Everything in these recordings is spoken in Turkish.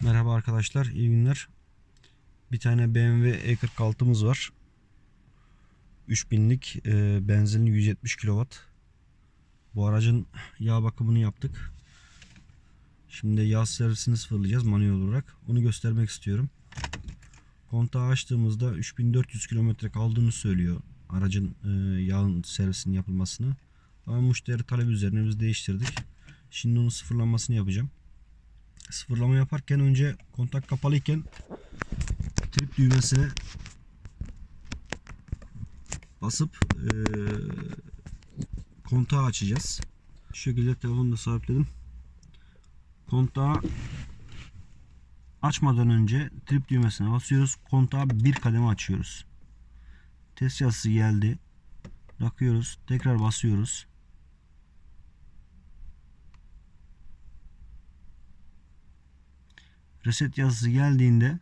Merhaba arkadaşlar, iyi günler. Bir tane BMW E46'mız var. 3000'lik e, benzinli 170 kW. Bu aracın yağ bakımını yaptık. Şimdi yağ servisini sıfırlayacağız manuel olarak. Onu göstermek istiyorum. Kontağı açtığımızda 3400 km kaldığını söylüyor aracın e, yağın servisinin yapılmasını. Ama müşteri talebi üzerine biz değiştirdik. Şimdi onun sıfırlanmasını yapacağım sıfırlama yaparken önce kontak kapalıyken trip düğmesine basıp e, kontağı açacağız. Şu şekilde telefonu da sabitledim. Kontağı açmadan önce trip düğmesine basıyoruz. Kontağı bir kademe açıyoruz. Test yazısı geldi. Takıyoruz. Tekrar basıyoruz. Reset yazısı geldiğinde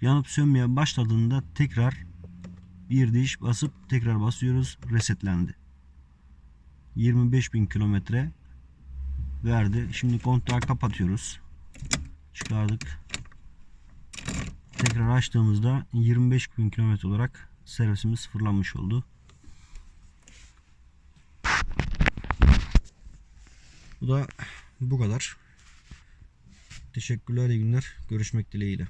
yanıp sönmeye başladığında tekrar bir diş basıp tekrar basıyoruz. Resetlendi. 25.000 kilometre verdi. Şimdi kontağı kapatıyoruz. Çıkardık. Tekrar açtığımızda 25.000 kilometre olarak servisimiz sıfırlanmış oldu. Bu da bu kadar. Teşekkürler, iyi günler. Görüşmek dileğiyle.